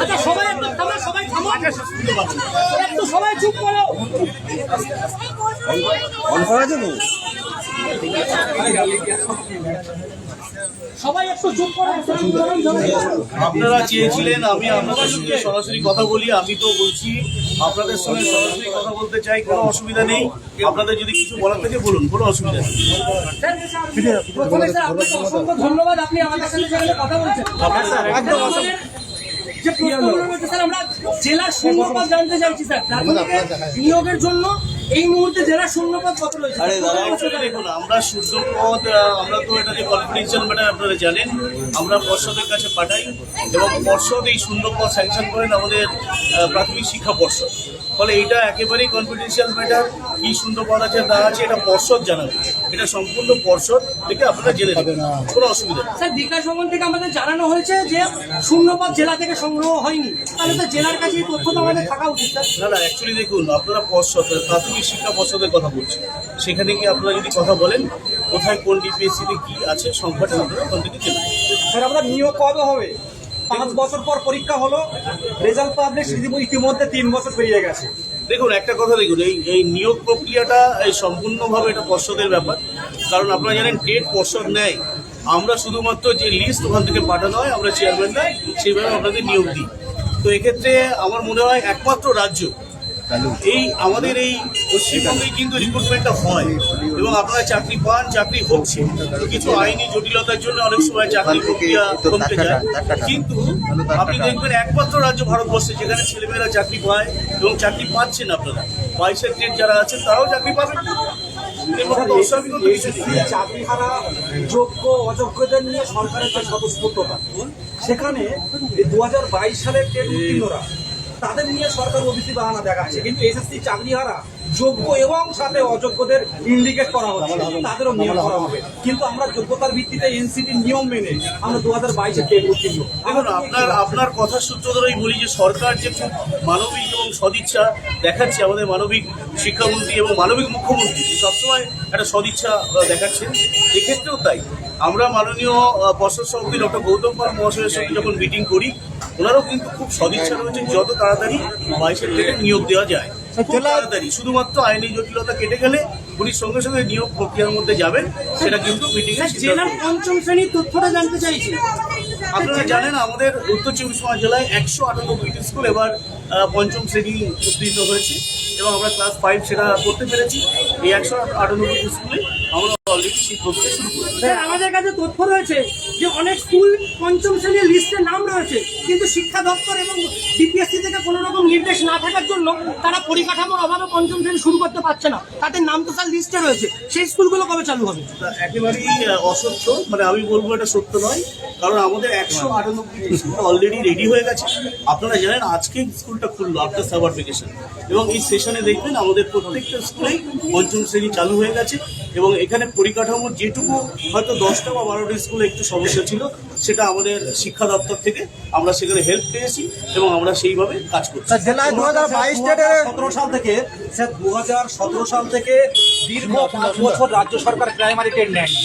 আচ্ছা সবাই থামো সবাই থামো। একটু সবাই চুপ করো। সবাই একটু চুপ করো আপনারা চেয়েছিলেন আমি আপনাদের সঙ্গে সরাসরি কথা বলি আমি তো বলছি আপনাদের সঙ্গে সরাসরি কথা বলতে চাই কোনো অসুবিধা নেই। আপনাদের যদি কিছু বলার থাকে বলুন কোনো অসুবিধা নেই। প্রথমে স্যার আপনাকে অসংখ্য ধন্যবাদ আপনি আমাদের সাথে কথা বলছেন। যে প্রশ্নগুলোর মধ্যে স্যার আমরা জেলার শূন্যপদ জানতে চাইছি স্যার। প্রাথমিকের নিয়োগের জন্য এই মুহূর্তে জেলার শূন্যপদ কত রয়েছে? Actually দেখুন আমরা শুদ্ধ পদ আমরা তো এটা যে কনফিডেন্সিয়াল ম্যাটার আপনারা জানেন। আমরা পর্ষদের কাছে পাঠাই এবং পর্ষদ এই শূন্য পদ স্যাংশন করেন আমাদের প্রাথমিক শিক্ষা পর্ষদ। ফলে এটা একেবারেই কনফিডেন্সিয়াল ম্যাটার কি শূন্য পদ আছে না আছে এটা পর্ষদ জানাবে। এটা সম্পূর্ণ পর্ষদ থেকে আপনারা জেনে নেবেন কোনো অসুবিধা স্যার বিকাশ ভবন থেকে আমাদের জানানো হয়েছে যে শূন্যপদ জেলা থেকে সংগ্রহ হয়নি। তাহলে তো জেলার কাছে এই তথ্য তো আমাদের থাকা উচিত না না অ্যাকচুয়ালি দেখুন আপনারা পর্ষদ প্রাথমিক শিক্ষা পর্ষদের কথা বলছি। সেখানে গিয়ে আপনারা যদি কথা বলেন কোথায় কোন ডিপিএসসিতে কি আছে সংখ্যাটা আপনারা ওখান থেকে জেনে স্যার আমরা নিয়োগ কবে হবে। পাঁচ বছর পর পরীক্ষা হলো রেজাল্ট পাবলিশ ইতিমধ্যে তিন বছর পেরিয়ে গেছে। দেখুন একটা কথা দেখুন এই এই নিয়োগ প্রক্রিয়াটা এই সম্পূর্ণভাবে এটা পর্ষদের ব্যাপার। কারণ আপনারা জানেন ডেট পর্ষদ নেয়। আমরা শুধুমাত্র যে লিস্ট ওখান থেকে পাঠানো হয় আমরা চেয়ারম্যানরা সেইভাবে আপনাদের নিয়োগ দিই। তো এক্ষেত্রে আমার মনে হয় একমাত্র রাজ্য এই আমাদের এই পশ্চিমবঙ্গে কিন্তু রিক্রুটমেন্টটা হয় এবং আপনারা চাকরি পান, চাকরি হচ্ছে। কিছু আইনি জটিলতার জন্য অনেক সময় চাকরি প্রক্রিয়া কমতে যায়। কিন্তু আপনি দেখবেন একমাত্র রাজ্য ভারতবর্ষে যেখানে ছেলেমেয়েরা চাকরি পায় এবং চাকরি পাচ্ছেন আপনারা। বাইশের ডেট যারা আছেন, তারাও চাকরি পাবেন। চাকরিহারা যোগ্য, অযোগ্যদের নিয়ে সরকারের সেখানে দু হাজার বাইশ সালের টেট উত্তীর্ণরা তাদের নিয়ে সরকার ওবিসি বাহানা দেখাচ্ছে। কিন্তু এসএসসি চাকরিহারা যোগ্য এবং সাথে অযোগ্যদের ইন্ডিকেট করা হচ্ছে তাদেরও নিয়োগ করা হবে কিন্তু আমরা যোগ্যতার ভিত্তিতে এনসিটির নিয়ম মেনে আমরা দু হাজার বাইশে টেট উত্তীর্ণ দেখুন আপনার আপনার কথার সূত্র ধরেই বলি যে সরকার যে খুব মানবিক এবং সদিচ্ছা দেখাচ্ছে আমাদের মানবিক শিক্ষামন্ত্রী এবং মানবিক মুখ্যমন্ত্রী সবসময় একটা সদিচ্ছা দেখাচ্ছেন। এক্ষেত্রেও তাই। আমরা মাননীয় পর্ষদ সভাপতি ডক্টর গৌতম পাল মহাশয়ের সঙ্গে যখন মিটিং করি ওনারও কিন্তু খুব সদিচ্ছা রয়েছে যত তাড়াতাড়ি বাইশের থেকে নিয়োগ দেওয়া যায়। খুব তাড়াতাড়ি। শুধুমাত্র আইনি জটিলতা কেটে গেলে উনি সঙ্গে সঙ্গে নিয়োগ প্রক্রিয়ার মধ্যে যাবেন সেটা কিন্তু মিটিং স্যার জেলার পঞ্চম শ্রেণির তথ্যটা জানতে চাইছি। আপনারা জানেন আমাদের উত্তর চব্বিশ পরগনা জেলায় একশো আটানব্বইটি স্কুল এবার পঞ্চম শ্রেণি উত্তীর্ণ হয়েছে এবং আমরা ক্লাস ফাইভ সেটা করতে পেরেছি। এই একশো আটানব্বইটি স্কুলে অলরেডি সেই প্রক্রিয়া শুরু করেছি স্যার আমাদের কাছে তথ্য রয়েছে যে অনেক স্কুল পঞ্চম শ্রেণির লিস্টে নাম রয়েছে কিন্তু শিক্ষা দপ্তর এবং ডিপিএসসি থেকে কোনো রকম নির্দেশ না থাকার জন্য তারা পরিকাঠামোর অভাবে পঞ্চম শ্রেণি শুরু করতে পারছে না। তাদের নাম তো স্যার লিস্টে রয়েছে সেই স্কুলগুলো কবে চালু হবে? একেবারেই অসত্য মানে আমি বলব এটা সত্য নয় কারণ আমাদের একশো আটানব্বইটি স্কুল অলরেডি রেডি হয়ে গেছে। আপনারা জানেন আজকে স্কুলটা খুললো আফটার সামার ভেকেশন এবং এই সেশনে দেখবেন আমাদের প্রত্যেকটা স্কুলেই পঞ্চম শ্রেণি চালু হয়ে গেছে। এবং এখানে পরিকাঠামোর যেটুকু হয়তো দশটা বা বারোটা স্কুলে একটু সমস্যা ছিল সেটা আমাদের শিক্ষা দপ্তর থেকে আমরা সেখানে হেল্প পেয়েছি এবং আমরা সেইভাবে কাজ করছি। জেলায় দু হাজার বাইশ সতেরো সাল থেকে স্যার দু হাজার সতেরো সাল থেকে দীর্ঘ পাঁচ বছর রাজ্য সরকার প্রাইমারি টেট নেয়নি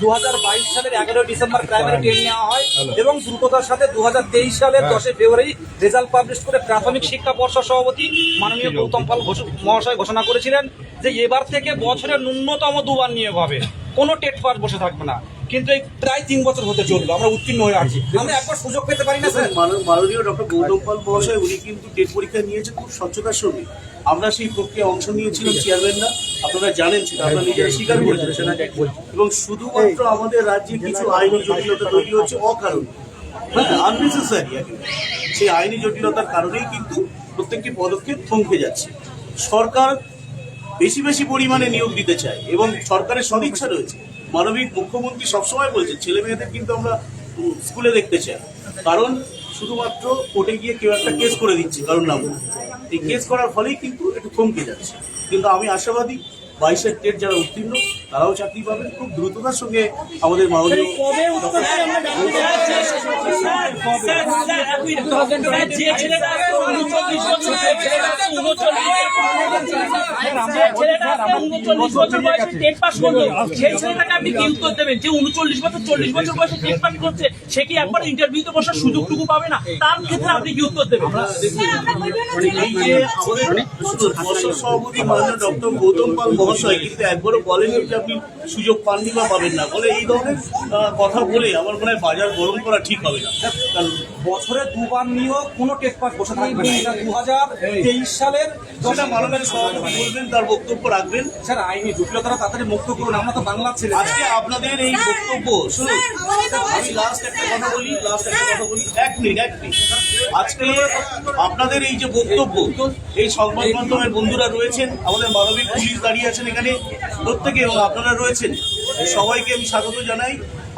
দু হাজার বাইশ সালের এগারোই ডিসেম্বর প্রাইমারি টেট নেওয়া হয় এবং দ্রুততার সাথে দু হাজার তেইশ সালের দশই ফেব্রুয়ারি রেজাল্ট পাবলিশ করে প্রাথমিক শিক্ষা পর্ষদ সভাপতি মাননীয় গৌতম পাল ঘোষ- মহাশয় ঘোষণা করেছিলেন। যে এবার থেকে বছরে ন্যূনতম দুবার নিয়োগ হবে। কোনো টেট পাস বসে থাকবে না। কিন্তু এই প্রায় তিন বছর হতে চলল আমরা উত্তীর্ণ হয়ে আছি। আমরা একবার সুযোগ পেতে পারি না স্যার? মাননীয়- ডক্টর গৌতম পাল মহাশয় উনি কিন্তু টেট পরীক্ষা নিয়েছেন খুব স্বচ্ছতার সঙ্গে। আমরা সেই প্রক্রিয়া অংশ নিয়েছিলাম চেয়ারম্যানরা। আপনারা জানেন সেটা আপনারা নিজেরা স্বীকার করেছেন এবং শুধুমাত্র আমাদের রাজ্যে কিছু আইনি জটিলতা তৈরি হচ্ছে অকারণ। হ্যাঁ আননেসেসারি সেই আইনি জটিলতার কারণেই কিন্তু প্রত্যেকটি পদক্ষেপ থমকে যাচ্ছে। সরকার বেশি বেশি পরিমাণে নিয়োগ দিতে চাই এবং সরকারের সদিচ্ছা রয়েছে। মানবিক মুখ্যমন্ত্রী সবসময় বলছে ছেলে মেয়েদের কিন্তু আমরা স্কুলে দেখতে চাই। কারণ শুধুমাত্র কোর্টে গিয়ে কেউ একটা কেস করে দিচ্ছে, কারণ না বলে। এই কেস করার ফলেই কিন্তু একটু থমকে যাচ্ছে। কিন্তু আমি আশাবাদী বাইশের টেট যারা উত্তীর্ণ তারাও চাকরি পাবেন খুব দ্রুততার সঙ্গে আমাদের মাননীয় আমরা জানতে চাইছি স্যার, স্যার, এক মিনিট। স্যার, যে ছেলেটা আজকে 39 বছর, যে ছেলেটা আজকে 39 যে ছেলেটা আজকে 39 বছর বয়সে টেট পাস করল, সেই ছেলেটাকে আপনি কি উত্তর দেবেন? যে 39 বছর, 40 বছর বয়সে টেট পাস করছে, সে কি একবার ইন্টারভিউতে বসার সুযোগটুকু পাবে না? তার ক্ষেত্রে আপনি কি উত্তর দেবেন? সভাপতি মাননীয় ডক্টর গৌতম পাল মহাশয় কিন্তু একবারও বলেননি যে আপনি সুযোগ পাননি বা পাবেন না। বলে এই ধরনের কথা বলে আমার মনে হয় বাজার গরম করা ঠিক হবে না। কারণ বছরে দুবার নিয়েও কোনো টেট পাস বসে থাকবে না। দু হাজার তেইশ সালের সেটা মাননীয় সভাপতি বলবেন তার বক্তব্য রাখবেন। স্যার আইনি জটিলতারা তাড়াতাড়ি মুক্ত করুন। আমরা তো বাংলার ছেলে। আজকে আপনাদের এই বক্তব্য শুনুন। আমি লাস্ট একটা কথা বলি লাস্ট একটা কথা বলি। এক মিনিট এক মিনিট। আজকে আপনাদের এই যে বক্তব্য এই সংবাদ মাধ্যমের বন্ধুরা রয়েছেন আমাদের মানবিক পুলিশ দাঁড়িয়ে আছেন এখানে প্রত্যেকে এবং আপনারা রয়েছেন। সবাইকে আমি স্বাগত জানাই।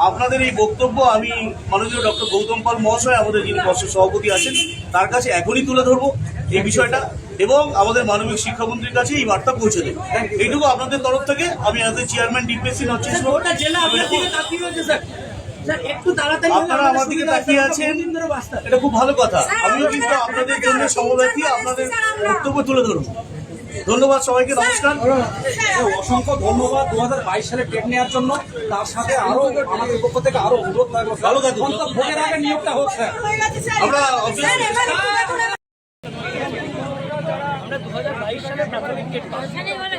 আপনাদের এই বক্তব্য আমি মাননীয় ডক্টর গৌতম পাল মহাশয় আমাদের যিনি বর্ষের সভাপতি আছেন তার কাছে এখনই তুলে ধরবো এই বিষয়টা এবং আমাদের মানবিক শিক্ষামন্ত্রীর কাছে এই বার্তা পৌঁছে দেবো। এইটুকু আপনাদের তরফ থেকে আমি আমাদের চেয়ারম্যান গোটা জেলা আপনার আমার দিকে তাকিয়ে আছেন? এটা খুব ভালো কথা। আমিও কিন্তু আপনাদের জন্য সমব্যথী আপনাদের বক্তব্য তুলে ধরবো। ধন্যবাদ সবাইকে নমস্কার। অসংখ্য ধন্যবাদ দু হাজার বাইশ সালে টেট নেওয়ার জন্য। তার সাথে আরও আমাদের পক্ষ থেকে আরও অনুরোধ ভালো ভোটের আগে নিয়োগটা হোক স্যার। আমরা obviously- আমরা দু হাজার বাইশ সালে প্রাথমিক টেট পাস।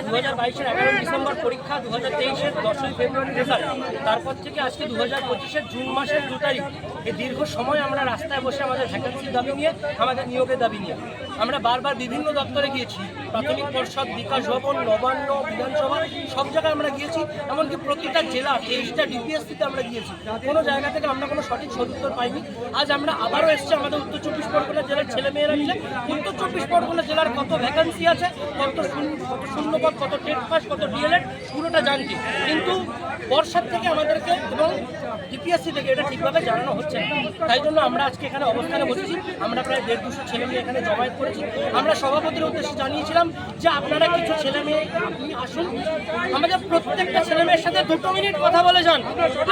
দু হাজার বাইশের এগারোই ডিসেম্বর পরীক্ষা দু হাজার তেইশের দশই ফেব্রুয়ারি রেজাল্ট তারপর থেকে আজকে দু হাজার পঁচিশের জুন মাসের দু তারিখ। এই দীর্ঘ সময় আমরা রাস্তায় বসে আমাদের ভ্যাকান্সির দাবি নিয়ে আমাদের নিয়োগের দাবি নিয়ে। আমরা বারবার বিভিন্ন দপ্তরে গিয়েছি, প্রাথমিক পর্ষদ, বিকাশ ভবন, নবান্ন, বিধানসভা, সব জায়গায় আমরা গিয়েছি, এমনকি প্রতিটা জেলা, তেইশটা ডিপিএসসিতে আমরা গিয়েছি। কোনো জায়গা থেকে আমরা কোনো সঠিক সদুত্তর পাইনি। আজ আমরা আবারও এসেছি, আমাদের উত্তর চব্বিশ পরগনা জেলার ছেলেমেয়েরা মিলে উত্তর চব্বিশ পরগনা জেলার কত ভ্যাকান্সি আছে, কত শূন্য, কত শূন্যপদ কত টেট পাস, কত ডিএলএড পুরোটা জানছি। কিন্তু বর্ষার থেকে আমাদেরকে এবং ডিপিএসসি থেকে এটা ঠিকভাবে জানানো হচ্ছে তাই জন্য আমরা আজকে এখানে অবস্থানে বসেছি। আমরা প্রায় দেড় দুশো ছেলে মেয়ে এখানে জমায়েত করেছি। আমরা সভাপতির উদ্দেশ্যে জানিয়েছিলাম যে আপনারা কিছু ছেলে মেয়ে, আপনি আসুন। আমাদের প্রত্যেকটা ছেলে মেয়ের সাথে দুটো মিনিট কথা বলে যান।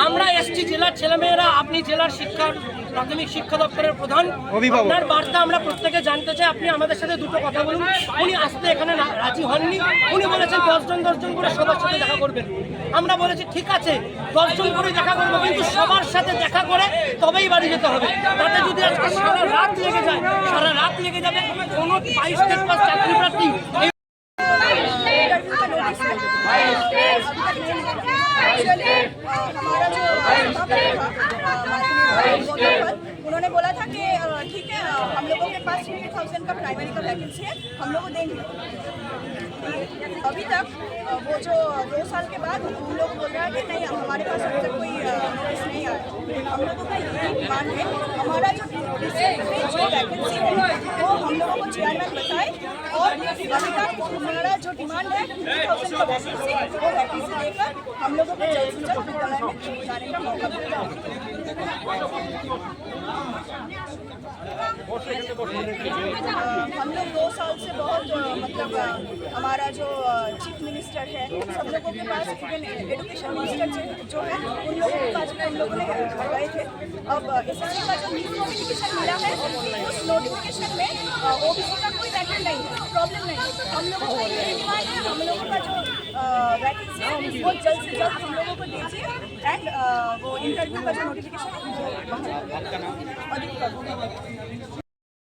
আমরা এসছি, জেলার ছেলেমেয়েরা আপনি জেলার শিক্ষার প্রাথমিক শিক্ষা দপ্তরের প্রধান আপনার বার্তা আমরা প্রত্যেকে জানতে চাই আপনি আমাদের সাথে দুটো কথা বলুন উনি আসতে এখানে রাজি হননি উনি বলেছেন দশজন দশজন করে সবার সাথে দেখা করবেন আমরা বলেছি ঠিক আছে দশজন করে দেখা করব কিন্তু সবার সাথে দেখা করে তবেই বাড়ি যেতে হবে তাতে যদি আজকে সারা রাত লেগে যায় সারা রাত লেগে যাবে কোনো বাইশ পাস চাকরি প্রার্থী उन्होंने बोला था कि ठीक है हम लोगों के पास फिफ्टी थाउज़ेंड का प्राइमरी का वैकेंसी है, हम लोग देंगे। अभी तक वो जो दो साल के बाद उन लोग बोल रहे हैं कि नहीं हमारे पास अभी तक कोई नोटिस नहीं आया। हम लोगों का यही डिमांड है, हमारा जो डिस्ट्रिक्ट में जो वैकेंसी है, वो हम लोगों को चेयरमैन बताए, और अभी तक हमारा जो डिमांड है थाउज़ेंड का वैकेंसी वो वैकेंसी देकर हम लोगों को जल्द से जल्द विद्यालय में जाने का मौका मिलेगा हम लोग दो साल से बहुत मतलब हमारा जो चीफ मिनिस्टर है, सब लोगों के पास इवन एजुकेशन मिनिस्टर जो- है, उन लोगों के पास भी हम लोगों ने गए थे। अब एस का जो न्यू नोटिफिकेशन मिला है, उस नोटिफिकेशन में ओबीसी का कोई वैकेंट नहीं प्रॉब्लम नहीं हम लोगों का यही डिमांड है, हम लोगों का जो वैकेंसी है, वो जल्द से जल्द हम लोगों को दीजिए। एंड वो इंटरव्यू का जो नोटिफिकेशन